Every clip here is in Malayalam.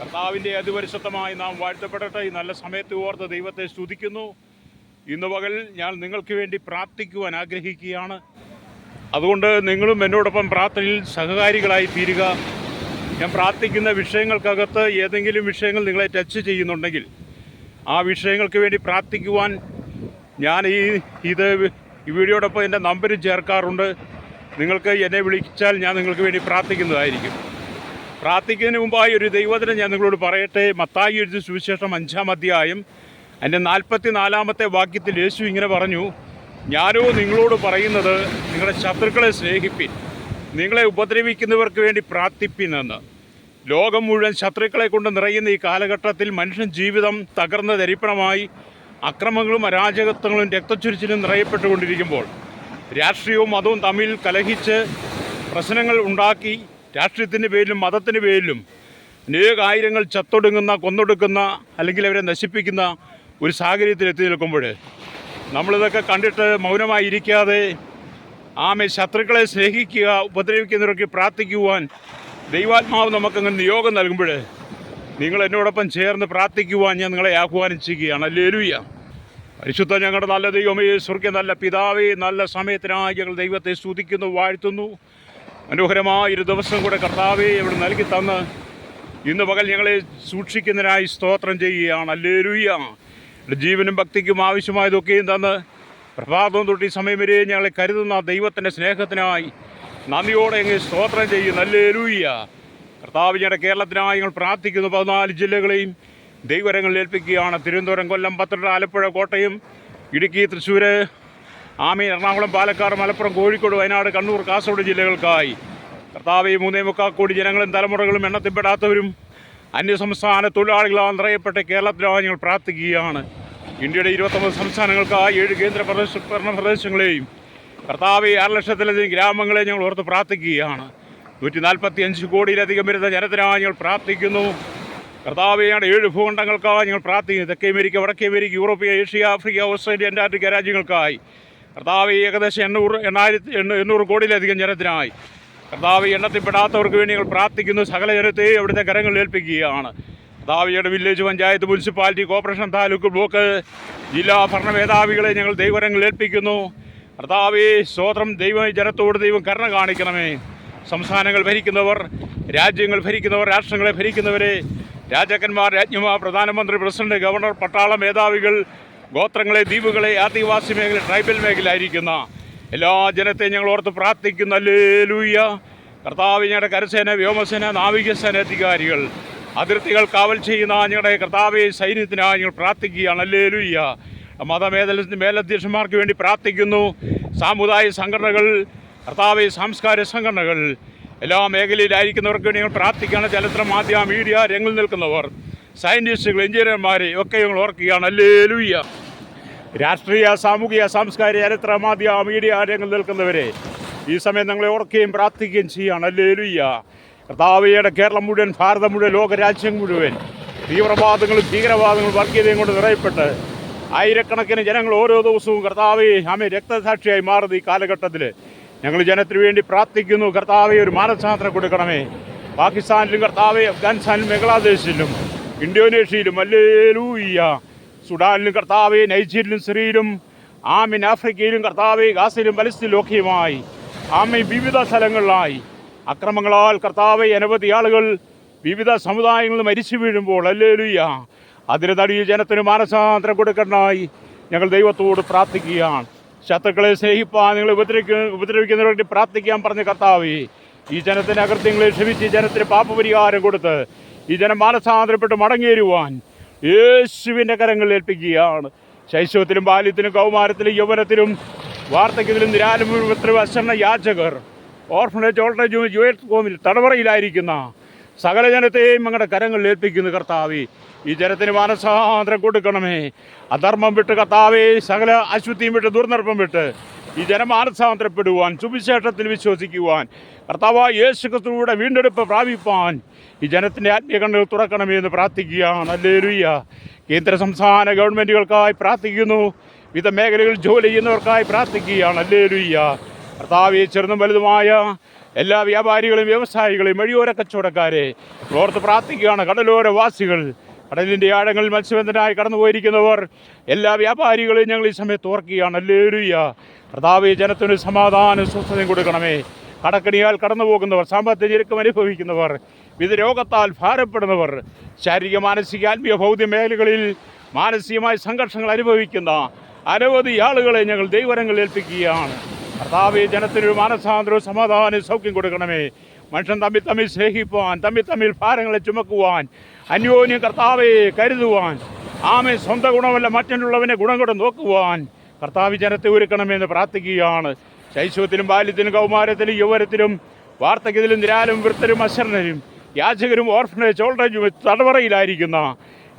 കർത്താവിന്റെ അതിപരിശുദ്ധമായി നാം വാഴ്ത്തപ്പെടട്ടെ. ഈ നല്ല സമയത്ത് ഓർത്ത് ദൈവത്തെ സ്തുതിക്കുന്നു. ഇന്ന് പകൽ ഞാൻ നിങ്ങൾക്ക് വേണ്ടി പ്രാർത്ഥിക്കുവാൻ ആഗ്രഹിക്കുകയാണ്. അതുകൊണ്ട് നിങ്ങളും എന്നോടൊപ്പം പ്രാർത്ഥനയിൽ സഹകാരികളായി തീരുക. ഞാൻ പ്രാർത്ഥിക്കുന്ന വിഷയങ്ങൾക്കകത്ത് ഏതെങ്കിലും വിഷയങ്ങൾ നിങ്ങളെ ടച്ച് ചെയ്യുന്നുണ്ടെങ്കിൽ ആ വിഷയങ്ങൾക്ക് വേണ്ടി പ്രാർത്ഥിക്കുവാൻ ഞാൻ ഈ ഇത് ഈ വീഡിയോടൊപ്പം എന്റെ നമ്പരും ചേർക്കാറുണ്ട്. നിങ്ങൾക്ക് എന്നെ വിളിച്ചാൽ ഞാൻ നിങ്ങൾക്ക് വേണ്ടി പ്രാർത്ഥിക്കുന്നതായിരിക്കും. പ്രാർത്ഥിക്കുന്നതിന് മുമ്പായി ഒരു ദൈവത്തിനെ ഞാൻ നിങ്ങളോട് പറയട്ടെ. മത്തായി എഴുതി സുവിശേഷം അഞ്ചാം അധ്യായം എന്റെ നാൽപ്പത്തി നാലാമത്തെ വാക്യത്തിൽ യേശു ഇങ്ങനെ പറഞ്ഞു ഞാനോ നിങ്ങളോട് പറയുന്നത് നിങ്ങളുടെ ശത്രുക്കളെ സ്നേഹിപ്പിൻ നിങ്ങളെ ഉപദ്രവിക്കുന്നവർക്ക് വേണ്ടി പ്രാർത്ഥിപ്പിനെന്ന് ലോകം മുഴുവൻ ശത്രുക്കളെ കൊണ്ട് നിറയുന്ന ഈ കാലഘട്ടത്തിൽ മനുഷ്യൻ ജീവിതം തകർന്ന ദരിപ്പണമായി അക്രമങ്ങളും അരാജകത്വങ്ങളും രക്തച്ചുരിച്ചിലും നിറയപ്പെട്ടുകൊണ്ടിരിക്കുമ്പോൾ രാഷ്ട്രീയവും മതവും തമ്മിൽ കലഹിച്ച് പ്രശ്നങ്ങൾ ഉണ്ടാക്കി രാഷ്ട്രീയത്തിന്റെ പേരിലും മതത്തിന്റെ പേരിലും അനേകായിരങ്ങൾ ചത്തൊടുങ്ങുന്ന കൊന്നൊടുക്കുന്ന അല്ലെങ്കിൽ അവരെ നശിപ്പിക്കുന്ന ഒരു സാഹചര്യത്തിൽ എത്തി നിൽക്കുമ്പോൾ നമ്മളിതൊക്കെ കണ്ടിട്ട് മൗനമായി ഇരിക്കാതെ ആമേ ശത്രുക്കളെ സ്നേഹിക്കുക ഉപദ്രവിക്കുന്നവരൊക്കെ പ്രാർത്ഥിക്കുവാൻ ദൈവാത്മാവ് നമുക്കങ്ങ് നിയോഗം നൽകുമ്പോൾ നിങ്ങൾ എന്നോടൊപ്പം ചേർന്ന് പ്രാർത്ഥിക്കുവാൻ ഞാൻ നിങ്ങളെ ആഹ്വാനം ചെയ്യുകയാണ്. അല്ലേലുയ്യ പരിശുദ്ധ ഞങ്ങളുടെ നല്ല ദൈവമേ സ്വർഗ നല്ല പിതാവേ നല്ല സമയത്തിനായി ഞങ്ങൾ ദൈവത്തെ സ്തുതിക്കുന്നു വാഴ്ത്തുന്നു. മനോഹരമായ ഒരു ദിവസം കൂടെ കർത്താവേ ഇവിടെ നൽകി തന്ന് ഇന്ന് പകൽ ഞങ്ങളെ സൂക്ഷിക്കുന്നതിനായി സ്തോത്രം ചെയ്യുകയാണ്. അല്ലേലുയ്യ ജീവനും ഭക്തിക്കും ആവശ്യമായതൊക്കെയും തന്ന് പ്രഭാതം തൊട്ട് ഈ സമയം വരെ ഞങ്ങളെ കരുതുന്ന ദൈവത്തിന്റെ സ്നേഹത്തിനായി നന്ദിയോടെ ഞങ്ങൾ സ്തോത്രം ചെയ്യുന്നു. അല്ലേലുയ്യ കർത്താവ് ഞങ്ങളുടെ കേരളത്തിനായി ഞങ്ങൾ പ്രാർത്ഥിക്കുന്നു. പതിനാല് ജില്ലകളെയും ദൈവരങ്ങളിൽ ഏൽപ്പിക്കുകയാണ്. തിരുവനന്തപുരം കൊല്ലം പത്തനംതിട്ട ആലപ്പുഴ കോട്ടയം ഇടുക്കി തൃശ്ശൂർ ആമീൻ എറണാകുളം പാലക്കാട് മലപ്പുറം കോഴിക്കോട് വയനാട് കണ്ണൂർ കാസർഗോഡ് ജില്ലകൾക്കായി. കർത്താവ് മൂന്നേ മുക്കാൽ കോടി ജനങ്ങളും തലമുറകളും എണ്ണത്തിൽപ്പെടാത്തവരും അന്യസംസ്ഥാന തൊഴിലാളികളാണ് നിറയപ്പെട്ട കേരളത്തിലാണ് ഞങ്ങൾ പ്രാർത്ഥിക്കുകയാണ്. ഇന്ത്യയുടെ ഇരുപത്തൊമ്പത് സംസ്ഥാനങ്ങൾക്കായി ഏഴ് കേന്ദ്ര പ്രദേശ ഭരണ പ്രദേശങ്ങളെയും കർത്താവ് ആറ് ലക്ഷത്തിലധികം ഗ്രാമങ്ങളെ ഞങ്ങൾ ഓർത്ത് പ്രാർത്ഥിക്കുകയാണ്. നൂറ്റി നാൽപ്പത്തി അഞ്ച് കോടിയിലധികം വരുന്ന ജനത്തിനായി ഞങ്ങൾ പ്രാർത്ഥിക്കുന്നു. കർത്താവെയാണ് ഏഴ് ഭൂഖണ്ഡങ്ങൾക്കായി ഞങ്ങൾ പ്രാർത്ഥിക്കുന്നു. തെക്കേ അമേരിക്ക വടക്കേ America Europe Asia Africa Australia Antarctica രാജ്യങ്ങൾക്കായി. കർത്താവ് ഏകദേശം എണ്ണൂറ് എണ്ണായിരത്തി എണ്ണൂ എണ്ണൂറ് കോടിയിലധികം ജനത്തിനായി. കർത്താവ് എണ്ണത്തിൽപ്പെടാത്തവർക്ക് വേണ്ടി ഞങ്ങൾ പ്രാർത്ഥിക്കുന്നു. സകല ജനത്തെയും അവിടുത്തെ കരങ്ങളിൽ ഏൽപ്പിക്കുകയാണ്. കർത്താവിയുടെ village panchayat municipality corporation taluk block ജില്ലാ ഭരണ മേധാവികളെ ഞങ്ങൾ ദൈവരങ്ങളിൽ ഏൽപ്പിക്കുന്നു. കർത്താവേ സ്വോത്രം ദൈവം ജനത്തോട് ദൈവം കരുണ കാണിക്കണമേ. സംസ്ഥാനങ്ങൾ ഭരിക്കുന്നവർ രാജ്യങ്ങൾ ഭരിക്കുന്നവർ രാഷ്ട്രങ്ങളെ ഭരിക്കുന്നവരെ രാജാക്കന്മാർ രാജ്ഞിമാർ പ്രധാനമന്ത്രി പ്രസിഡന്റ് ഗവർണർ പട്ടാള മേധാവികൾ ഗോത്രങ്ങളെ ദ്വീപുകളെ ആദിവാസി മേഖല ട്രൈബൽ മേഖല ആയിരിക്കുന്ന എല്ലാ ജനത്തെയും ഞങ്ങൾ ഓർത്ത് പ്രാർത്ഥിക്കുന്ന. ലേലൂയ കർത്താവ് ഞങ്ങളുടെ കരസേന വ്യോമസേന നാവികസേന അധികാരികൾ അതിർത്തികൾ കാവൽ ചെയ്യുന്ന ഞങ്ങളുടെ കർത്താവെ സൈന്യത്തിനായി ഞങ്ങൾ പ്രാർത്ഥിക്കുകയാണ്. ലേലൂയ്യ മതമേതല മേലധ്യക്ഷന്മാർക്ക് വേണ്ടി പ്രാർത്ഥിക്കുന്നു. സാമുദായിക സംഘടനകൾ കർത്താവ് സാംസ്കാരിക സംഘടനകൾ എല്ലാ മേഖലയിലായിരിക്കുന്നവർക്ക് വേണ്ടി പ്രാർത്ഥിക്കുകയാണ്. ചലച്ചിത്ര മാധ്യമ മീഡിയ രംഗിൽ നിൽക്കുന്നവർ സയന്റിസ്റ്റുകൾ എഞ്ചിനീയർമാരെ ഒക്കെ ഞങ്ങൾ ഓർക്കുകയാണ്. അല്ലേലുയ്യ രാഷ്ട്രീയ സാമൂഹിക സാംസ്കാരിക ചരിത്ര മാധ്യമ മീഡിയ രംഗിൽ നിൽക്കുന്നവരെ ഈ സമയം ഞങ്ങളെ ഓർക്കുകയും പ്രാർത്ഥിക്കുകയും ചെയ്യുകയാണ്. അല്ലേലുയ്യ കർത്താവയുടെ കേരളം മുഴുവൻ ഭാരതം മുഴുവൻ ലോകരാജ്യം മുഴുവൻ തീവ്രവാദങ്ങളും ഭീകരവാദങ്ങളും വർഗീയതയും കൊണ്ട് നിറയപ്പെട്ട് ആയിരക്കണക്കിന് ജനങ്ങൾ ഓരോ ദിവസവും കർത്താവെ ആമെ രക്തസാക്ഷിയായി മാറുന്ന ഈ കാലഘട്ടത്തിൽ ഞങ്ങൾ ജനത്തിന് വേണ്ടി പ്രാർത്ഥിക്കുന്നു. കർത്താവെ ഒരു മാനസാന്തരം കൊടുക്കണമേ. പാകിസ്ഥാനിലും കർത്താവെ അഫ്ഗാനിസ്ഥാനിലും ബംഗ്ലാദേശിലും ഇന്തോനേഷ്യയിലും അല്ലേലൂയ്യ. സുഡാനിലും കർത്താവെ നൈജീരിയയിലും സിറിയയിലും ആമിൻ ആഫ്രിക്കയിലും കർത്താവെ ഗാസയിലും പലസ്തീനിലും ഒക്കെയുമായി ആമി വിവിധ സ്ഥലങ്ങളിലായി. അക്രമങ്ങളാൽ കർത്താവെ അനവധി ആളുകൾ വിവിധ സമുദായങ്ങളിൽ മരിച്ചു വീഴുമ്പോൾ അല്ലേലുയ്യ. അതിന് തടിയിൽ ജനത്തിന് മാനസാന്തരം കൊടുക്കണമായി ഞങ്ങൾ ദൈവത്തോട് പ്രാർത്ഥിക്കുകയാണ്. ശത്രുക്കളെ സ്നേഹിപ്പാൻ നിങ്ങൾ ഉപദ്രവിക്കുന്ന ഉപദ്രവിക്കുന്നവർക്ക് വേണ്ടി പ്രാർത്ഥിക്കാൻ പറഞ്ഞ കർത്താവേ ഈ ജനത്തിന്റെ അകൃത്യങ്ങളെ ക്ഷമിച്ച് ജനത്തിന് പാപപരിഹാരം കൊടുത്ത് ഈ ജനം മാനസാന്തരപ്പെട്ട് മടങ്ങേരുവാൻ യേശുവിന്റെ കരങ്ങളിൽ ഏൽപ്പിക്കുകയാണ്. ശൈശവത്തിലും ബാല്യത്തിലും കൗമാരത്തിലും യൗവനത്തിലും വാർദ്ധക്യത്തിലും നിരാലംബത്തിലും അശ്രണ യാചകർ ഓർഫനേജ് ഓൾട്ടേജ് ജോയിൽ ഹോമിൽ തടവറയിലായിരിക്കുന്ന സകല ജനത്തെയും ഞങ്ങളുടെ കരങ്ങളിൽ ഏൽപ്പിക്കുന്നു കർത്താവേ. ഈ ജനത്തിന് മാനസാന്തരം കൊടുക്കണമേ. അധർമ്മം വിട്ട് കത്താവേ സകല അശുദ്ധിയും വിട്ട് ദുർനർപ്പം വിട്ട് ഈ ജനം മാനസാന്തരപ്പെടുവാൻ സുവിശേഷത്തിൽ വിശ്വസിക്കുവാൻ കർത്താവ് യേശു ക്രിസ്തുവിടെ വീണ്ടെടുപ്പ് പ്രാപിപ്പാൻ ഈ ജനത്തിന്റെ ആത്മീയ കണ്ണുകൾ തുറക്കണമേ എന്ന് പ്രാർത്ഥിക്കുകയാണ്. അല്ലേലുയ്യ കേന്ദ്ര സംസ്ഥാന ഗവൺമെന്റുകൾക്കായി പ്രാർത്ഥിക്കുന്നു. വിവിധ മേഖലകളിൽ ജോലി ചെയ്യുന്നവർക്കായി പ്രാർത്ഥിക്കുകയാണ്. അല്ലേലുയ്യ കർത്താവ് ചെറുതും വലുതുമായ എല്ലാ വ്യാപാരികളും വ്യവസായികളും വഴിയോര കച്ചവടക്കാരെ ഓർത്ത് പ്രാർത്ഥിക്കുകയാണ്. കടലോര വാസികൾ കടലിന്റെ ആഴങ്ങളിൽ മത്സ്യബന്ധനായി കടന്നു പോയിരിക്കുന്നവർ എല്ലാ വ്യാപാരികളെയും ഞങ്ങൾ ഈ സമയത്ത് ഓർക്കുകയാണ്. അല്ലേരുയ്യ കർത്താവ് ജനത്തിന് സമാധാനം സ്വസ്ഥതയും കൊടുക്കണമേ. കടക്കണിയാൽ കടന്നു പോകുന്നവർ സാമ്പത്തിക ഞെരുക്കം അനുഭവിക്കുന്നവർ വിവിധ രോഗത്താൽ ഭാരപ്പെടുന്നവർ ശാരീരിക മാനസിക ആത്മീയ ഭൗതിക മേഖലകളിൽ മാനസികമായ സംഘർഷങ്ങൾ അനുഭവിക്കുന്ന അനവധി ആളുകളെ ഞങ്ങൾ ദൈവരങ്ങൾ ഏൽപ്പിക്കുകയാണ്. കർത്താവ് ജനത്തിനൊരു മാനസാന്തരവും സമാധാനവും സൗഖ്യം കൊടുക്കണമേ. മനുഷ്യൻ തമ്മിൽ തമ്മിൽ സ്നേഹിപ്പുവാൻ തമ്മിൽ തമ്മിൽ ഭാരങ്ങളെ ചുമക്കുവാൻ അന്യോന്യം കർത്താവെ കരുതുവാൻ ആമെ സ്വന്തം ഗുണമല്ല മറ്റുള്ളവനെ ഗുണം കൂടെ നോക്കുവാൻ കർത്താവ് ജനത്തെ ഒരുക്കണമെന്ന് പ്രാർത്ഥിക്കുകയാണ്. ശൈശവത്തിലും ബാല്യത്തിലും കൗമാരത്തിലും യൗവനത്തിലും വാർദ്ധക്യത്തിലും നിരാലും വൃത്തരും അശരണരും യാചകരും ഓർഫനേജ് ഓൾഡേജും തടവറയിലായിരിക്കുന്ന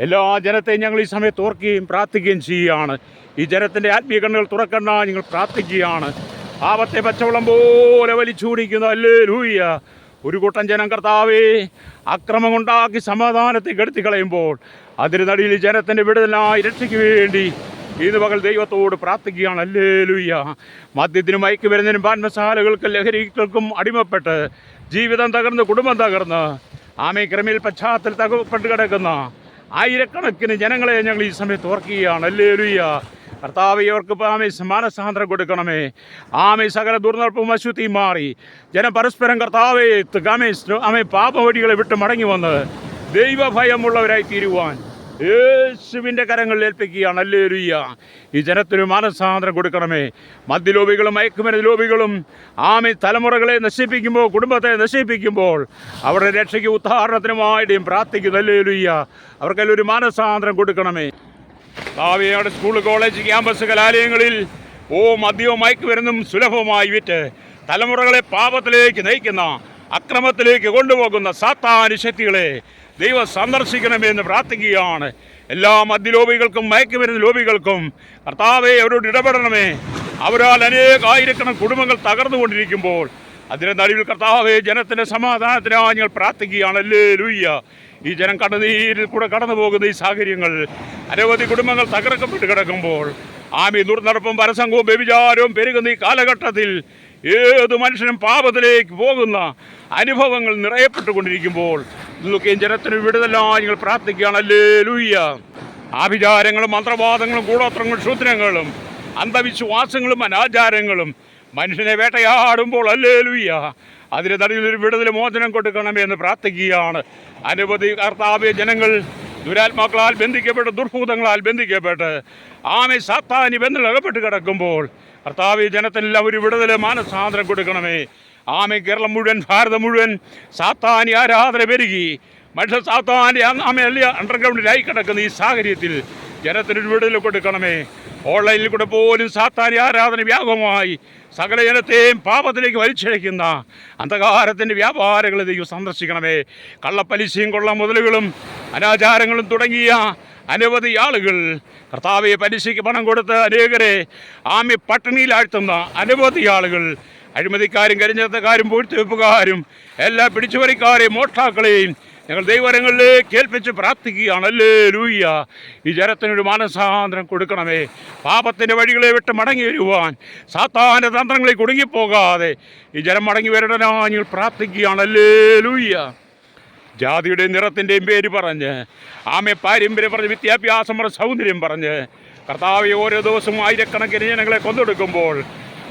എല്ലാ ജനത്തെയും ഞങ്ങൾ ഈ സമയത്ത് ഓർക്കുകയും പ്രാർത്ഥിക്കുകയും ചെയ്യുകയാണ്. ഈ ജനത്തിന്റെ ആത്മീയ കണ്ണുകൾ തുറക്കണ്ട ഞങ്ങൾ പ്രാർത്ഥിക്കുകയാണ്. പാപത്തെ പച്ചവെള്ളം പോലെ വലിച്ചു കുടിക്കുന്ന അല്ലേ ലൂയ്യ ഒരു കൂട്ടം ജനം കർത്താവേ അക്രമം കൊണ്ടാക്കി സമാധാനത്തെ കെടുത്തി കളയുമ്പോൾ അതിന് നടിയിൽ ജനത്തിന്റെ വിടുതലായി രക്ഷയ്ക്ക് വേണ്ടി ഇന്ന് പകൽ ദൈവത്തോട് പ്രാർത്ഥിക്കുകയാണ്. അല്ലേ ലൂയ്യ മദ്യത്തിനും മയക്കുമരുന്നിനും പാൻമസാലകൾക്കും ലഹരികൾക്കും അടിമപ്പെട്ട് ജീവിതം തകർന്ന് കുടുംബം തകർന്ന് ആമേ ക്രമിൽ പശ്ചാത്തലത്തിൽ തകപ്പെട്ട് കിടക്കുന്ന ആയിരക്കണക്കിന് ജനങ്ങളെ ഞങ്ങൾ ഈ സമയത്ത് ഓർക്കുകയാണ്. അല്ലേ ലുയ്യ കർത്താവ് ഇവർക്ക് ആമേ മാനസാന്തരം കൊടുക്കണമേ. ആമേ സകല ദുർനടപ്പും അശുദ്ധിയും മാറി. ജനം പരസ്പരം കർത്താവെ ആമേ ആമേ പാപവടികളെ വിട്ട് മടങ്ങി വന്ന് ദൈവഭയമുള്ളവരായി തീരുവാൻ യേശുവിന്റെ കരങ്ങളിൽ ഏൽപ്പിക്കുകയാണ്. അല്ലേ ഒരു ഈ ജനത്തിന് മാനസാന്തരം കൊടുക്കണമേ. മദ്യലോപികളും മയക്കുമരുന്ന് ലോപികളും ആമി തലമുറകളെ നശിപ്പിക്കുമ്പോൾ കുടുംബത്തെ നശിപ്പിക്കുമ്പോൾ അവരുടെ രക്ഷയ്ക്ക് ഉദാഹരണത്തിനുമായിട്ടും പ്രാർത്ഥിക്കുന്നു. അല്ലേ ഒരു അവർക്കെല്ലാം ഒരു മാനസാന്തരം കൊടുക്കണമേ. ഭാവിയുടെ സ്കൂൾ കോളേജ് ക്യാമ്പസ് കലാലയങ്ങളിൽ ഓ മദ്യവും മയക്കുമരുന്നും സുലഭമായി വിറ്റ് തലമുറകളെ പാപത്തിലേക്ക് നയിക്കുന്ന അക്രമത്തിലേക്ക് കൊണ്ടുപോകുന്ന സാത്താനുശക്തികളെ ദൈവം സന്ദർശിക്കണമെന്ന് പ്രാർത്ഥിക്കുകയാണ്. എല്ലാ മദ്യലോബികൾക്കും മയക്കുമരുന്ന് ലോബികൾക്കും കർത്താവെ അവരോട് ഇടപെടണമേ. അവരാൽ അനേക ആയിരക്കണക്കിന് കുടുംബങ്ങൾ തകർന്നുകൊണ്ടിരിക്കുമ്പോൾ അതിന്റെ നടുവിൽ കർത്താവെ ജനത്തിന്റെ സമാധാനത്തിനായി ഞങ്ങൾ പ്രാർത്ഥിക്കുകയാണ്. അല്ലേ ലൂയ്യ ഈ ജനം കടനീരിൽ കൂടെ കടന്നു പോകുന്ന ഈ സാഹചര്യങ്ങൾ അനവധി കുടുംബങ്ങൾ തകർക്കപ്പെട്ട് കിടക്കുമ്പോൾ ആമി ദുർനടപ്പും പരസംഗവും വ്യഭിചാരവും പെരുകുന്ന ഈ കാലഘട്ടത്തിൽ ഏത് മനുഷ്യനും പാപത്തിലേക്ക് പോകുന്ന അനുഭവങ്ങൾ നിറയപ്പെട്ടുകൊണ്ടിരിക്കുമ്പോൾ ഇതൊക്കെയും ജനത്തിന് വിടുതലായി നിങ്ങൾ പ്രാർത്ഥിക്കുകയാണ്. അല്ലേ ലൂയ്യ ആഭിചാരങ്ങളും മന്ത്രവാദങ്ങളും കൂടോത്രങ്ങളും ശൂദ്രങ്ങളും അന്ധവിശ്വാസങ്ങളും അനാചാരങ്ങളും മനുഷ്യനെ വേട്ടയാടുമ്പോൾ അല്ലേ ലൂയ്യ അതിന് നടുവിൽ ഒരു വിടുതൽ മോചനം കൊടുക്കണമേ എന്ന് പ്രാർത്ഥിക്കുകയാണ്. അനവധി കർത്താവ്യ ജനങ്ങൾ ദുരാത്മാക്കളാൽ ബന്ധിക്കപ്പെട്ട് ദുർഭൂതങ്ങളാൽ ബന്ധിക്കപ്പെട്ട് ആമെ സാത്താനി ബന്ധനകപ്പെട്ട് കിടക്കുമ്പോൾ കർത്താവ് ജനത്തിനെല്ലാം ഒരു വിടുതൽ മാനസാന്തരം കൊടുക്കണമേ. ആമെ കേരളം മുഴുവൻ ഭാരതം മുഴുവൻ സാത്താനി ആരാധന പെരുകി. മനുഷ്യ സാത്താനി ആമെ അല്ല അണ്ടർഗ്രൗണ്ടിലായി കിടക്കുന്ന ഈ സാഹചര്യത്തിൽ ജനത്തിനൊരു വിടുതൽ കൊടുക്കണമേ. ഓൺലൈനിൽ കൂടെ പോലും സാത്താനി ആരാധന വ്യാപകമായി സകല ജനത്തെയും പാപത്തിലേക്ക് വലിച്ചഴയ്ക്കുന്ന അന്ധകാരത്തിന്റെ വ്യാപാരങ്ങളെ ദൈവം സന്ദർശിക്കണമേ. കള്ളപ്പലിശയും കൊള്ള മുതലുകളും അനാചാരങ്ങളും തുടങ്ങിയ അനവധി ആളുകൾ കർത്താവെ പലിശയ്ക്ക് പണം കൊടുത്ത് അനേകരെ ആമി പട്ടിണിയിലാഴ്ത്തുന്ന അനവധി ആളുകൾ അഴിമതിക്കാരും കരിഞ്ഞത്തക്കാരും പൂഴ്ത്തിവെപ്പുകാരും എല്ലാ പിടിച്ചുപറിക്കാരെയും മോഷ്ടാക്കളെയും ഞങ്ങൾ ദൈവരങ്ങളിലേക്ക് ഏൽപ്പിച്ച് പ്രാർത്ഥിക്കുകയാണ്. അല്ലേ ലൂയ്യ ഈ ജനത്തിനൊരു മാനസാന്തരം കൊടുക്കണമേ. പാപത്തിന്റെ വഴികളെ വിട്ട് മടങ്ങി വരുവാൻ. സാത്താന്റെ തന്ത്രങ്ങളിൽ കുടുങ്ങിപ്പോകാതെ ഈ ജനം മടങ്ങി വരണനാ ഞങ്ങൾ പ്രാർത്ഥിക്കുകയാണ്. അല്ലേ ലൂയ്യ ജാതിയുടെ നിറത്തിന്റെയും പേര് പറഞ്ഞ് ആമെ പാരമ്പര്യം പറഞ്ഞ് വിദ്യാഭ്യാസം പറഞ്ഞ് സൗന്ദര്യം പറഞ്ഞ് കർത്താവ് ഓരോ ദിവസവും ആയിരക്കണക്കിന് ജനങ്ങളെ കൊന്നെടുക്കുമ്പോൾ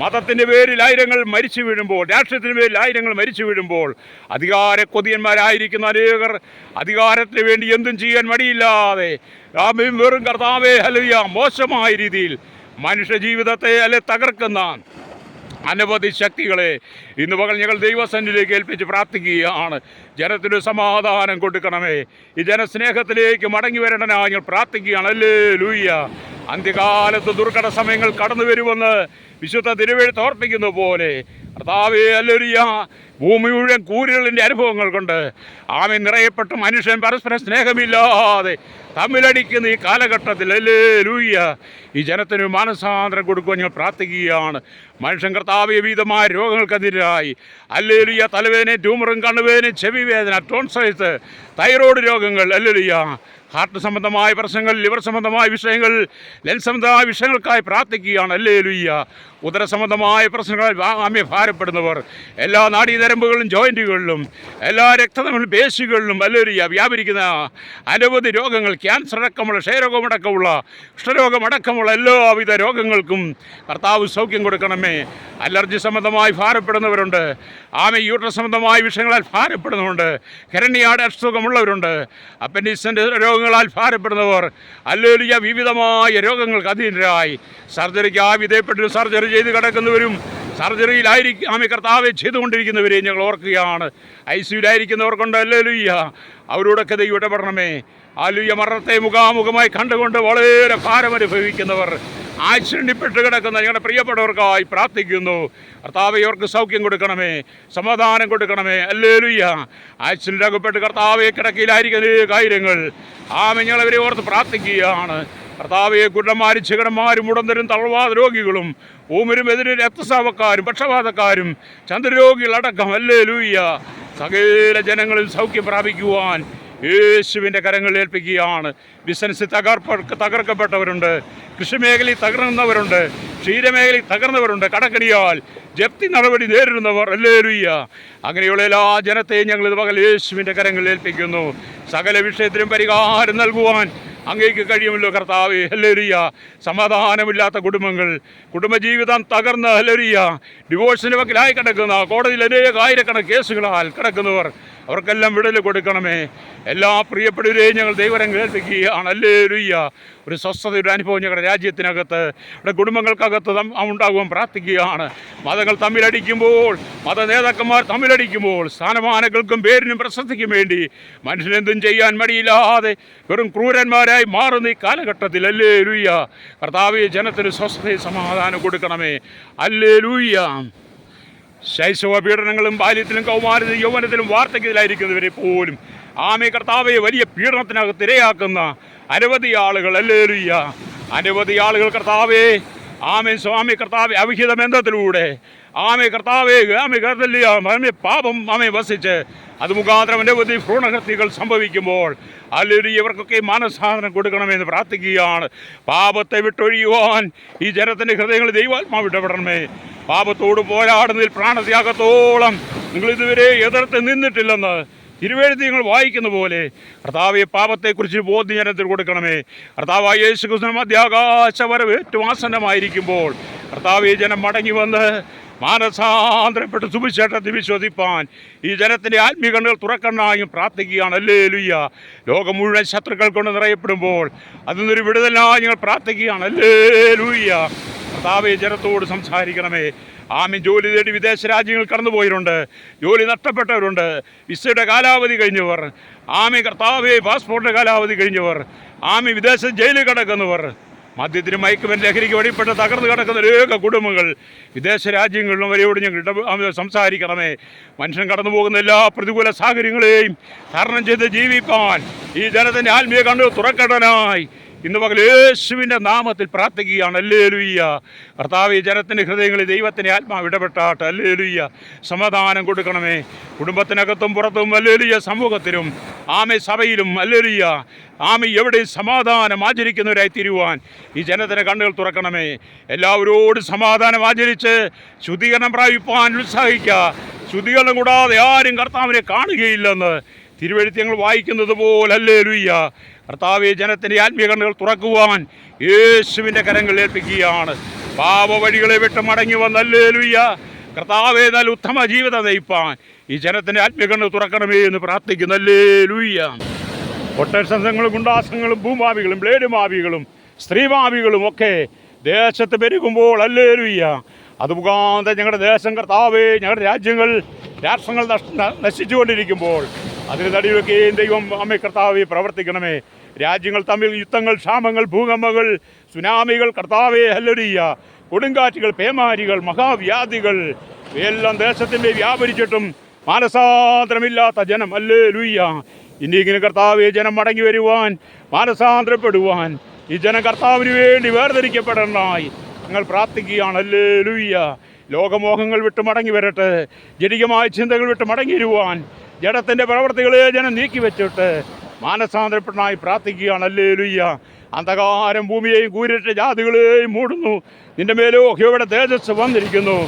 മതത്തിന്റെ പേരിൽ ആയിരങ്ങൾ മരിച്ചു വീഴുമ്പോൾ രാഷ്ട്രീയത്തിന്റെ പേരിൽ ആയിരങ്ങൾ മരിച്ചു വീഴുമ്പോൾ അധികാര കൊതിയന്മാരായിരിക്കുന്ന അനേകർ അധികാരത്തിന് വേണ്ടി എന്തും ചെയ്യാൻ മടിയില്ലാതെ രാമയും വെറും കർത്താവേ ഹലിയ മോശമായ രീതിയിൽ മനുഷ്യ ജീവിതത്തെ അല്ലെ തകർക്കുന്ന അനവധി ശക്തികളെ ഇന്ന് പകൽ ഞങ്ങൾ ദൈവസന്നിധിയിലേക്ക് ഏൽപ്പിച്ച് പ്രാർത്ഥിക്കുകയാണ്. ജനത്തിന് സമാധാനം കൊടുക്കണമേ. ഈ ജനസ്നേഹത്തിലേക്ക് മടങ്ങി വരണനാ ഞങ്ങൾ പ്രാർത്ഥിക്കുകയാണ്. അല്ലേ ലൂയ്യ അന്ത്യകാലത്ത് ദുർഘട സമയങ്ങൾ കടന്നു വരുമെന്ന് വിശുദ്ധ തിരുവെഴുത്ത് ഓർപ്പിക്കുന്ന പോലെ കർത്താവേ അല്ലൊരിയ ഭൂമി മുഴുവൻ കൂരുകളിന്റെ അനുഭവങ്ങൾ കൊണ്ട് ആമെ നിറയപ്പെട്ട. മനുഷ്യൻ പരസ്പരം സ്നേഹമില്ലാതെ തമ്മിലടിക്കുന്ന ഈ കാലഘട്ടത്തിൽ. അല്ലേ ലൂയ്യ ഈ ജനത്തിന് മാനസാന്തരം കൊടുക്കുവാൻ ഞങ്ങൾ പ്രാർത്ഥിക്കുകയാണ്. മനുഷ്യൻ കർത്താവ് വിവിധമായ രോഗങ്ങൾക്കെതിരായി. അല്ലേലുയ്യ തലവേദന ട്യൂമറും കണ്ണുവേദന ചെവി വേദന ടോൺസൈസ് തൈറോയ്ഡ് രോഗങ്ങൾ. അല്ലേലുയ്യ ഹാർട്ട് സംബന്ധമായ പ്രശ്നങ്ങൾ ലിവർ സംബന്ധമായ വിഷയങ്ങൾ ലെൻസ് സംബന്ധമായ വിഷയങ്ങൾക്കായി പ്രാർത്ഥിക്കുകയാണ്. അല്ലേ ലുയ്യ ഉദര സംബന്ധമായ പ്രശ്നങ്ങളിൽ ആമ്യ ഭാരപ്പെടുന്നവർ. എല്ലാ നാഡീനരമ്പുകളിലും ജോയിന്റുകളിലും എല്ലാ രക്തതമിൽ പേശികളിലും മലേറിയ വ്യാപരിക്കുന്ന അനവധി രോഗങ്ങൾ ക്യാൻസർ അടക്കമുള്ള ക്ഷയരോഗമടക്കമുള്ള കുഷ്ഠരോഗമടക്കമുള്ള എല്ലാവിധ രോഗങ്ങൾക്കും കർത്താവ് സൗഖ്യം കൊടുക്കണമേ. അലർജി സംബന്ധമായി ഭാരപ്പെടുന്നവരുണ്ട്. ആമ യൂട്രസ് സംബന്ധമായ വിഷയങ്ങളാൽ ഭാരപ്പെടുന്നവരുണ്ട്. കരണിയാടെ അസുഖമുള്ളവരുണ്ട് അപ്പൻഡിക്സിന്റെ രോഗങ്ങളാൽ ഭാരപ്പെടുന്നവർ. അല്ലേലിയ വിവിധമായ രോഗങ്ങൾക്ക് അധീനരായി. സർജറിക്ക് ആ വിധേയപ്പെട്ടൊരു സർജറി ചെയ്ത് കിടക്കുന്നവരും സർജറിയിലായിരിക്കും ആമി കർത്താവെ ചെയ്തുകൊണ്ടിരിക്കുന്നവരെ ഞങ്ങൾ ഓർക്കുകയാണ്. ഐ സിയിലായിരിക്കുന്നവർക്കുണ്ട് അല്ലേലുയ്യ. അവരോടൊക്കെ ദൈവം ഇടപെടണമേ. ആലുയ്യ മരണത്തെ മുഖാമുഖമായി കണ്ടുകൊണ്ട് വളരെ ഭാരമനുഭവിക്കുന്നവർ ആശ്രണിപ്പെട്ട് കിടക്കുന്ന ഞങ്ങളുടെ പ്രിയപ്പെട്ടവർക്കായി പ്രാർത്ഥിക്കുന്നു. കർത്താവ് ഇവർക്ക് സൗഖ്യം കൊടുക്കണമേ. സമാധാനം കൊടുക്കണമേ. അല്ലേലുയ്യ. അകപ്പെട്ട് കർത്താവെ കിടക്കയിലായിരിക്കുന്ന കാര്യങ്ങൾ. ആമെ ഞങ്ങളവരെ ഓർത്ത് പ്രാർത്ഥിക്കുകയാണ്. കർത്താവെ കുട്ടന്മാരും ചികടന്മാരും ഉടന്തരും തളവാദ രോഗികളും ഊമരും എതിരെ രക്തസ്രാവക്കാരും പക്ഷപാതക്കാരും ചന്ദ്രരോഗികളടക്കം അല്ലേ ലൂയ്യ സകല ജനങ്ങളിൽ സൗഖ്യം പ്രാപിക്കുവാൻ യേശുവിന്റെ കരങ്ങൾ ഏൽപ്പിക്കുകയാണ്. ബിസിനസ് തകർപ്പ തകർക്കപ്പെട്ടവരുണ്ട്. കൃഷിമേഖലയിൽ തകർന്നവരുണ്ട്. ക്ഷീരമേഖലയിൽ തകർന്നവരുണ്ട്. കടക്കടിയാൽ ജപ്തി നടപടി നേരിടുന്നവർ. അല്ലേലുയ്യ അങ്ങനെയുള്ള എല്ലാ ജനത്തെയും ഞങ്ങൾ ഇത് പകൽ യേശുവിന്റെ കരങ്ങളിൽ ഏൽപ്പിക്കുന്നു. സകല വിഷയത്തിനും പരിഹാരം നൽകുവാൻ അങ്ങേക്ക് കഴിയുമല്ലോ കർത്താവ് ഹല്ലരിയ സമാധാനമില്ലാത്ത കുടുംബങ്ങൾ കുടുംബജീവിതം തകർന്ന ഹല്ലരിയ ഡിവോഴ്സിന് വക്കിലായി കിടക്കുന്ന കോടതിയിൽ അനേകായിരക്കണക്കിന് കേസുകളാൽ കിടക്കുന്നവർ അവർക്കെല്ലാം വിടൽ കൊടുക്കണമേ. എല്ലാ പ്രിയപ്പെടുവരെയും ഞങ്ങൾ ദൈവരം കേൾപ്പിക്കുകയാണ് അല്ലേലുയ്യ ഒരു സ്വസ്ഥതയുടെ അനുഭവം ഞങ്ങളുടെ രാജ്യത്തിനകത്ത് ഇവിടെ കുടുംബങ്ങൾക്കകത്ത് ഉണ്ടാകുവാൻ പ്രാർത്ഥിക്കുകയാണ്. മതങ്ങൾ തമ്മിലടിക്കുമ്പോൾ മത നേതാക്കന്മാർ തമ്മിലടിക്കുമ്പോൾ സ്ഥാനമാനങ്ങൾക്കും പേരിനും പ്രശസ്തിക്കും വേണ്ടി മനുഷ്യനെന്തും ചെയ്യാൻ മടിയില്ലാതെ വെറും ക്രൂരന്മാരായി മാറുന്ന ഈ കാലഘട്ടത്തിൽ. അല്ലേ ലൂയ്യ കർത്താവ് ജനത്തിന് സ്വസ്ഥതയും സമാധാനം കൊടുക്കണമേ. അല്ലേ ലൂയ്യ ശൈശവ പീഡനങ്ങളും ബാല്യത്തിലും കൗമാരത്തിലും യൗവനത്തിലും വാർദ്ധക്യത്തിലായിരിക്കുന്നവരെ പോലും ആമേ കർത്താവെ വലിയ പീഡനത്തിനകത്ത് ഇരയാക്കുന്ന അനവധി ആളുകൾ. അല്ലേലുയ്യ അനവധി ആളുകൾ കർത്താവേ ആമേ സ്വാമി കർത്താവെ അവിഹിത ബന്ധത്തിലൂടെ ആമേ കർത്താവേ ആമേ കർത്തല്യ ആമേ പാപം ആമേ വസിച്ച്. അത് മുഖാന്തരം അനവധി ഭ്രൂണഹത്യകൾ സംഭവിക്കുമ്പോൾ അല്ലെങ്കിൽ ഇവർക്കൊക്കെ മാനസാധനം കൊടുക്കണമെന്ന് പ്രാർത്ഥിക്കുകയാണ്. പാപത്തെ വിട്ടൊഴിയുവാൻ ഈ ജനത്തിന്റെ ഹൃദയങ്ങളിൽ ദൈവാത്മാവ് ഇടപെടണമേ. പാപത്തോട് പോരാടുന്നതിൽ പ്രാണത്യാഗത്തോളം നിങ്ങൾ ഇതുവരെ എതിർത്ത് നിന്നിട്ടില്ലെന്ന് തിരുവേഴുതി നിങ്ങൾ വായിക്കുന്ന പോലെ കർത്താവെ പാപത്തെക്കുറിച്ച് ബോധ്യ ജനത്തിൽ കൊടുക്കണമേ. കർത്താവായ യേശു കൃഷ്ണൻ മധ്യാകാശ വരവ് ഏറ്റവും ആസന്നമായിരിക്കുമ്പോൾ കർത്താവ് ജനം മടങ്ങി വന്ന് മാനസാന്തരപ്പെട്ട് സുവിശേഷത്തിൽ വിശ്വസിപ്പാൻ ഈ ജനത്തിന്റെ ആത്മീകണ്ണുകൾ തുറക്കണ്ണായും പ്രാർത്ഥിക്കുകയാണ്. അല്ലേ ലുയ്യ ലോകം മുഴുവൻ ശത്രുക്കൾ കൊണ്ട് നിറയപ്പെടുമ്പോൾ അതിൽ നിന്നൊരു വിടുതലായി ഞങ്ങൾ പ്രാർത്ഥിക്കുകയാണ്. അല്ലേ ലുയ്യ കർത്താവെ ജനത്തോട് സംസാരിക്കണമേ. ആമി ജോലി തേടി വിദേശ രാജ്യങ്ങൾ കടന്നുപോയിട്ടുണ്ട് ജോലി നഷ്ടപ്പെട്ടവരുണ്ട്. വിസയുടെ കാലാവധി കഴിഞ്ഞവർ. ആമി കർത്താവെ പാസ്പോർട്ടിന്റെ കാലാവധി കഴിഞ്ഞവർ. ആമി വിദേശ ജയിലിൽ കിടക്കുന്നവർ. മദ്യത്തിന് മയക്കുമരുന്ന് ലഹരിക്ക് വഴിപ്പെട്ട് തകർന്നു കിടക്കുന്ന അനേക കുടുംബങ്ങൾ വിദേശ രാജ്യങ്ങളിലും വരെയോട് ഞങ്ങൾ സംസാരിക്കണമേ. മനുഷ്യൻ കടന്നു പോകുന്ന എല്ലാ പ്രതികൂല സാഹചര്യങ്ങളെയും തരണം ചെയ്ത് ജീവിക്കാൻ ഈ ജനത്തിന്റെ ആത്മീയ കണ്ണു തുറക്കടനായി. ഇന്ന് പകൽ യേശുവിന്റെ നാമത്തിൽ പ്രാർത്ഥിക്കുകയാണ്. അല്ലേ ലുയ്യ കർത്താവ് ജനത്തിന്റെ ഹൃദയങ്ങളിൽ ദൈവത്തിന്റെ ആത്മാവ് ഇടപെട്ടാട്ട് അല്ലേ ലുയ്യ സമാധാനം കൊടുക്കണമേ. കുടുംബത്തിനകത്തും പുറത്തും അല്ലേലുയ്യ സമൂഹത്തിലും ആമേ സഭയിലും അല്ലേലുയ്യ ആമി എവിടെ സമാധാനം ആചരിക്കുന്നവരായി തീരുവാൻ ഈ ജനത്തിന് കണ്ണുകൾ തുറക്കണമേ. എല്ലാവരോടും സമാധാനം ആചരിച്ച് ശുദ്ധീകരണം പ്രാപിപ്പാൻ ഉത്സാഹിക്കുക. ശുദ്ധീകരണം കൂടാതെ ആരും കർത്താവിനെ കാണുകയില്ലെന്ന് തിരുവഴുത്തി ഞങ്ങൾ വായിക്കുന്നത് പോലെ അല്ലേ ലുയ്യ കർത്താവെ ജനത്തിന്റെ ആത്മീയ കണ്ണുകൾ തുറക്കുവാൻ യേശുവിന്റെ കരങ്ങൾ ഏൽപ്പിക്കുകയാണ്. പാപവഴികളെ വിട്ട് മടങ്ങി വന്നല്ലേ ലുയ്യ കർത്താവേ നല്ല ഉത്തമ ജീവിതം നയിപ്പാൻ ഈ ജനത്തിന്റെ ആത്മീയ കണ്ണുകൾ തുറക്കണമേ എന്ന് പ്രാർത്ഥിക്കുന്നല്ലേ ലുയ്യ ഒട്ടസംഘങ്ങളും ഗുണ്ടാസങ്ങളും ഭൂമാവികളും ബ്ലേഡ് മാവികളും സ്ത്രീമാവികളും ഒക്കെ ദേശത്ത് പെരുകുമ്പോൾ അല്ലേലുയ്യ അത് മുഖാന്തരം ഞങ്ങളുടെ ദേശം കർത്താവേ ഞങ്ങളുടെ രാജ്യങ്ങൾ രാഷ്ട്രങ്ങൾ നശിച്ചുകൊണ്ടിരിക്കുമ്പോൾ അതിന് നടുവെക്കുകയും ദൈവം അമ്മ കർത്താവെ പ്രവർത്തിക്കണമേ. രാജ്യങ്ങൾ തമ്മിൽ യുദ്ധങ്ങൾ ക്ഷാമങ്ങൾ ഭൂകമ്പങ്ങൾ സുനാമികൾ കർത്താവേ ഹല്ലൊരിയ കൊടുങ്കാറ്റുകൾ പേമാരികൾ മഹാവ്യാധികൾ എല്ലാം ദേശത്തിന്റെ വ്യാപരിച്ചിട്ടും മാനസാന്തരമില്ലാത്ത ജനം അല്ലേ ലൂയ്യ ഇനി ഇങ്ങനെ കർത്താവെ ജനം മടങ്ങി വരുവാൻ മാനസാന്തരപ്പെടുവാൻ ഈ ജനം കർത്താവിന് വേണ്ടി വേർതിരിക്കപ്പെടണമായി. ഞങ്ങൾ പ്രാർത്ഥിക്കുകയാണ് അല്ലേ ലൂയ്യ ലോകമോഹങ്ങൾ വിട്ട് മടങ്ങി വരട്ടെ. ജനികമായ ചിന്തകൾ വിട്ട് മടങ്ങി വരുവാൻ. ജഡത്തിന്റെ പ്രവർത്തികളെ ജനം നീക്കി വെച്ചിട്ട് മാനസാന്തരപ്പെടാനായി പ്രാർത്ഥിക്കുകയാണ്. അല്ലേ ലുയ്യ അന്ധകാരം ഭൂമിയെയും കൂരിട്ട ജാതികളെയും മൂടുന്നു. നിന്റെ മേലോ യഹോവയുടെ തേജസ് വന്നിരിക്കുന്നു.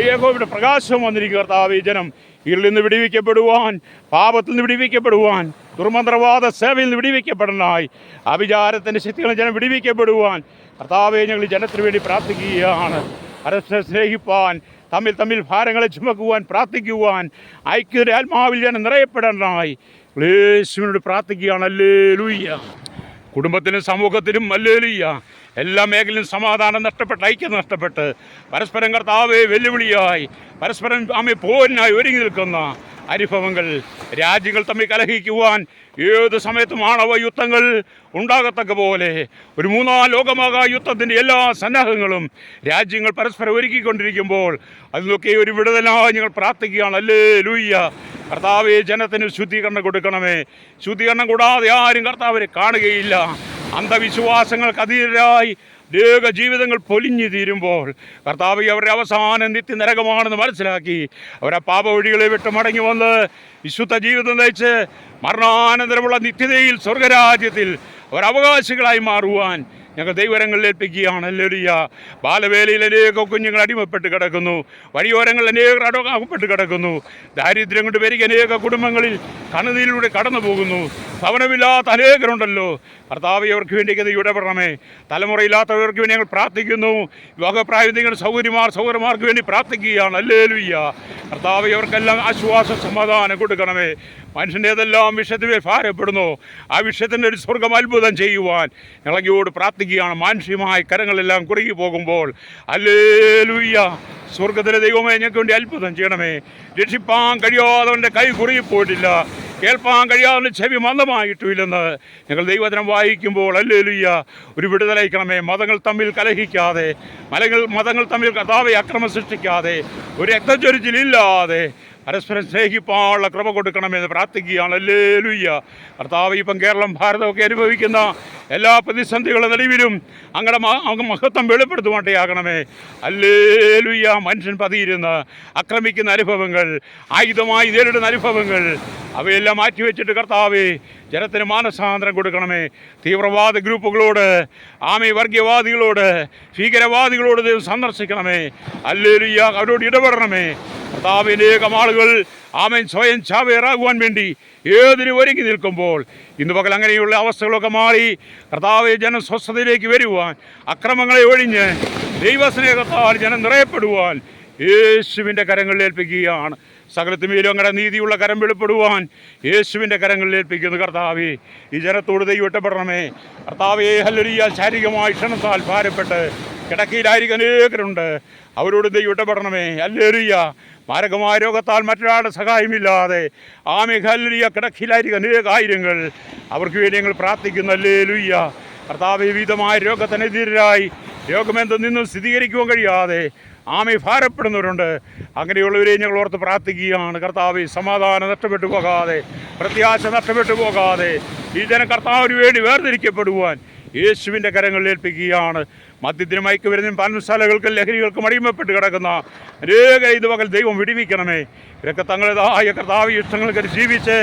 ഈ യഹോവയുടെ പ്രകാശം വന്നിരിക്കുന്നു കർത്താവ് ഈ ജനം. ഇതിൽ നിന്ന് വിടിവിക്കപ്പെടുവാൻ പാപത്തിൽ നിന്ന് വിടിവിക്കപ്പെടുവാൻ ദുർമന്ത്രവാദ സേവയിൽ നിന്ന് വിടിവിക്കപ്പെടാനായി അഭിചാരത്തിന്റെ ശക്തികളെ ജനം വിടിവിക്കപ്പെടുവാൻ കർത്താവെ ഞങ്ങൾ ജനത്തിന് വേണ്ടി പ്രാർത്ഥിക്കുകയാണ്. പരസ്പരം സ്നേഹിപ്പാൻ തമ്മിൽ തമ്മിൽ ഭാരങ്ങളെ ചുമക്കുവാൻ പ്രാർത്ഥിക്കുവാൻ ഐക്യയുടെ ആത്മാവിൽ ജനം നിറയപ്പെടാനായി യേശുവിനോട് പ്രാർത്ഥിക്കുകയാണ്. അല്ലേ ലൂയ്യ കുടുംബത്തിനും സമൂഹത്തിനും അല്ലേലിയ എല്ലാ മേഖലയിലും സമാധാനം നഷ്ടപ്പെട്ട് ഐക്യം നഷ്ടപ്പെട്ട് പരസ്പരം കർത്താവെ വെല്ലുവിളിയായി. പരസ്പരം ആമെ പോരിനായി ഒരുങ്ങി നിൽക്കുന്ന അനുഭവങ്ങൾ രാജ്യങ്ങൾ തമ്മിൽ കലഹിക്കുവാൻ ഏത് സമയത്തും ആണവ യുദ്ധങ്ങൾ ഉണ്ടാകത്തക്ക പോലെ ഒരു മൂന്നാം ലോകമാകാ യുദ്ധത്തിന്റെ എല്ലാ സന്നാഹങ്ങളും രാജ്യങ്ങൾ പരസ്പരം ഒരുക്കിക്കൊണ്ടിരിക്കുമ്പോൾ അതിലൊക്കെ ഒരു വിടുതലായി ഞങ്ങൾ പ്രാർത്ഥിക്കുകയാണ്. അല്ലേ ലൂയ്യ കർത്താവെ ജനത്തിന് ശുദ്ധീകരണം കൊടുക്കണമേ. ശുദ്ധീകരണം കൂടാതെ ആരും കർത്താവിനെ കാണുകയില്ല. അന്ധവിശ്വാസങ്ങൾക്ക് അതീതരായി അനേക ജീവിതങ്ങൾ പൊലിഞ്ഞു തീരുമ്പോൾ കർത്താവ് അവരുടെ അവസാനം നിത്യ നരകമാണെന്ന് മനസ്സിലാക്കി. അവരെ പാപ വഴികളെ വിട്ട് മടങ്ങി വന്ന് വിശുദ്ധ ജീവിതം നയിച്ച് മരണാനന്തരമുള്ള നിത്യതയിൽ സ്വർഗരാജ്യത്തിൽ അവരവകാശികളായി മാറുവാൻ ഞങ്ങൾ ദൈവരങ്ങളിൽ ഏൽപ്പിക്കുകയാണ്. അല്ലേലിയ ബാലവേലയിൽ അനേക കുഞ്ഞുങ്ങൾ അടിമപ്പെട്ട് കിടക്കുന്നു. വഴിയോരങ്ങളിൽ അനേകർ അടിമപ്പെട്ട് കിടക്കുന്നു. ദാരിദ്ര്യം കൊണ്ട് വരിക അനേക കുടുംബങ്ങളിൽ കണ്ണുനീരിലൂടെ കടന്നു പോകുന്നു. ഭവനമില്ലാത്ത അനേകരുണ്ടല്ലോ. കർത്താവ് അവർക്ക് വേണ്ടി ഇടപെടണമേ. തലമുറയില്ലാത്തവർക്ക് വേണ്ടി ഞങ്ങൾ പ്രാർത്ഥിക്കുന്നു. വിവാഹപ്രായം നിങ്ങളുടെ സൗകര്യമാർ സൗകര്യമാർക്ക് വേണ്ടി പ്രാർത്ഥിക്കുകയാണ്. അല്ലേലുയ്യ കർത്താവ് അവർക്കെല്ലാം ആശ്വാസ സമാധാനം കൊടുക്കണമേ. മനുഷ്യന്റെ ഏതെല്ലാം വിഷയത്തിന്മേൽ ഭാരപ്പെടുന്നു. ആ വിഷയത്തിന്റെ ഒരു സ്വർഗം അത്ഭുതം ചെയ്യുവാൻ ഇളകിയോട് പ്രാർത്ഥിക്കുകയാണ്. മാനുഷികമായ കരങ്ങളെല്ലാം കുറുകി പോകുമ്പോൾ. അല്ലേലുയ്യ സ്വർഗത്തിലെ ദൈവമേ ഞങ്ങൾക്ക് വേണ്ടി അത്ഭുതം ചെയ്യണമേ. രക്ഷിപ്പാൻ കഴിയാതവന്റെ കൈ കുറുകിപ്പോയിട്ടില്ല. കേൾപ്പാൻ കഴിയാതെ ചെവി മന്ദമായിട്ടുമില്ലെന്ന് ഞങ്ങൾ ദൈവത്തിനം വായിക്കുമ്പോൾ അല്ലേലുയ്യ ഒരു വിടുതലയിക്കണമേ മതങ്ങൾ തമ്മിൽ കലഹിക്കാതെ മലകൾ മതങ്ങൾ തമ്മിൽ കഥാവെ അക്രമം സൃഷ്ടിക്കാതെ ഒരു രക്തച്ചൊരിച്ചിലില്ലാതെ പരസ്പരം സ്നേഹിപ്പാനുള്ള ക്രമ കൊടുക്കണമെന്ന് പ്രാർത്ഥിക്കുകയാണ്. അല്ലേലുയ്യ കർത്താവ് ഇപ്പം കേരളം ഭാരതമൊക്കെ അനുഭവിക്കുന്ന എല്ലാ പ്രതിസന്ധികളുടെ നടുവിലും അങ്ങടെ അങ്ങ് മഹത്വം വെളിപ്പെടുത്തുവാണ്ടയാകണമേ. അല്ലേലുയ്യ മനുഷ്യൻ പതിയിരുന്ന് ആക്രമിക്കുന്ന അനുഭവങ്ങൾ ആയുധമായി നേരിടുന്ന അനുഭവങ്ങൾ അവയെല്ലാം മാറ്റിവെച്ചിട്ട് കർത്താവേ ജനത്തിന് മാനസാന്തരം കൊടുക്കണമേ. തീവ്രവാദ ഗ്രൂപ്പുകളോട് ആമി വർഗീയവാദികളോട് ഭീകരവാദികളോട് ദൈവം സന്ദർശിക്കണമേ. അല്ലേലുയ്യ അവരോട് ഇടപെടണമേ. കർത്താവിനേകം ആളുകൾ ആമൻ സ്വയം ചാവേറാകുവാൻ വേണ്ടി ഏതിനും ഒരുങ്ങി നിൽക്കുമ്പോൾ ഇന്ന് പകൽ അങ്ങനെയുള്ള അവസ്ഥകളൊക്കെ മാറി കർത്താവ് ജനം സ്വസ്ഥതയിലേക്ക് വരുവാൻ അക്രമങ്ങളെ ഒഴിഞ്ഞ് ദൈവസ്നേഹത്താൽ ജനം നിറയപ്പെടുവാൻ യേശുവിന്റെ കരങ്ങളിൽ ഏൽപ്പിക്കുകയാണ്. സകലത്തുമേലും അങ്ങനെ നീതിയുള്ള കരം വെളിപ്പെടുവാൻ യേശുവിന്റെ കരങ്ങളിൽ ഏൽപ്പിക്കുന്നു കർത്താവേ. ഈ ജനത്തോട് ദൈവം ഇട്ടപ്പെടണമേ കർത്താവേ ഹല്ലൊരിയ ശാരീരികമായി ക്ഷണത്താൽ ഭാരപ്പെട്ട് കിടക്കയിലായിരിക്കും അനേകരുണ്ട് അവരോട് ദൈവം ഇട്ടപ്പെടണമേ അല്ലേറിയ മാരകമായ രോഗത്താൽ മറ്റൊരാളുടെ സഹായമില്ലാതെ ആ ഹല്ലരിയ കിടക്കയിലായിരിക്കും അനേക ആയിരങ്ങൾ അവർക്ക് വേണ്ടി ഞങ്ങൾ പ്രാർത്ഥിക്കുന്നു. അല്ലേ ലുയ്യ കർത്താവ് വിവിധമായ രോഗത്തിനെതിരായി രോഗമെന്തെന്നും സ്ഥിരീകരിക്കുവാൻ കഴിയാതെ ആമെ ഭാരപ്പെടുന്നവരുണ്ട്. അങ്ങനെയുള്ളവരെ ഞങ്ങൾ ഓർത്ത് പ്രാർത്ഥിക്കുകയാണ്. കർത്താവ് സമാധാനം നഷ്ടപ്പെട്ടു പോകാതെ പ്രത്യാശ നഷ്ടപ്പെട്ടു പോകാതെ ഈ ജനം കർത്താവിന് വേണ്ടി വേർതിരിക്കപ്പെടുവാൻ യേശുവിന്റെ കരങ്ങളിൽ ഏൽപ്പിക്കുകയാണ്. മദ്യത്തിന് മയക്ക് വരുന്ന പാനശാലകൾക്കും ലഹരികൾക്കും അടിമപ്പെട്ട് കിടക്കുന്ന അനേക ഇത് പകൽ ദൈവം വിടിവിക്കണമേ. ഇവരൊക്കെ തങ്ങളുടേതായ കർത്താവ് ഇഷ്ടങ്ങൾക്ക് ജീവിച്ച്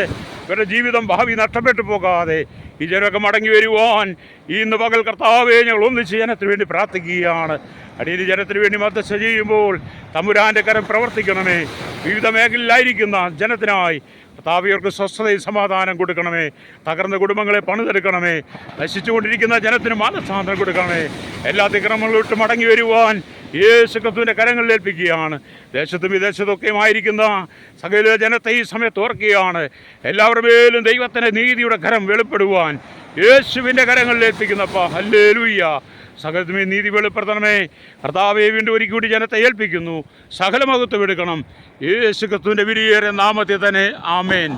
ഇവരുടെ ജീവിതം ഭാവി നഷ്ടപ്പെട്ടു പോകാതെ ഈ ജനമൊക്കെ മടങ്ങി വരുവാൻ ഇന്ന് പകൽ കർത്താവെ ഞങ്ങൾ ഒന്നിച്ച് ജനത്തിന് വേണ്ടി പ്രാർത്ഥിക്കുകയാണ്. അടിയിൽ ജനത്തിന് വേണ്ടി മധ്യസ്ഥ ചെയ്യുമ്പോൾ തമ്പുരാന്റെ കരം പ്രവർത്തിക്കണമേ. വിവിധ മേഖലയിലായിരിക്കുന്ന ജനത്തിനായി താവിയർക്ക് സ്വസ്ഥതയും സമാധാനം കൊടുക്കണമേ. തകർന്ന കുടുംബങ്ങളെ പണിതെടുക്കണമേ. നശിച്ചുകൊണ്ടിരിക്കുന്ന ജനത്തിന് മാനസാന്തരം കൊടുക്കണമേ. എല്ലാ തിക്രമങ്ങളും വിട്ട് മടങ്ങി വരുവാൻ യേശു ക്രിസ്തുവിന്റെ കരങ്ങളിൽ ഏൽപ്പിക്കുകയാണ്. ദേശത്തും വിദേശത്തൊക്കെയും ആയിരിക്കുന്ന സകല ജനത്തെ ഈ സമയത്ത് ഓർക്കുകയാണ്. എല്ലാവരുടെ മേലും ദൈവത്തിന്റെ നീതിയുടെ കരം വെളിപ്പെടുവാൻ യേശുവിന്റെ കരങ്ങളിൽ ഏൽപ്പിക്കുന്നപ്പ ഹല്ലേ ലൂയ്യ സകലത്തുമേ നീതി വെളിപ്പെടുത്തണമേ. കർത്താവെ വീണ്ടും ഒരിക്കൽ കൂടി ജനത്തെ ഏൽപ്പിക്കുന്നു. സകലമകത്വം എടുക്കണം. യേശു ക്രിസ്തുവിന്റെ വിരിയേറെ നാമത്തിൽ തന്നെ ആമേൻ.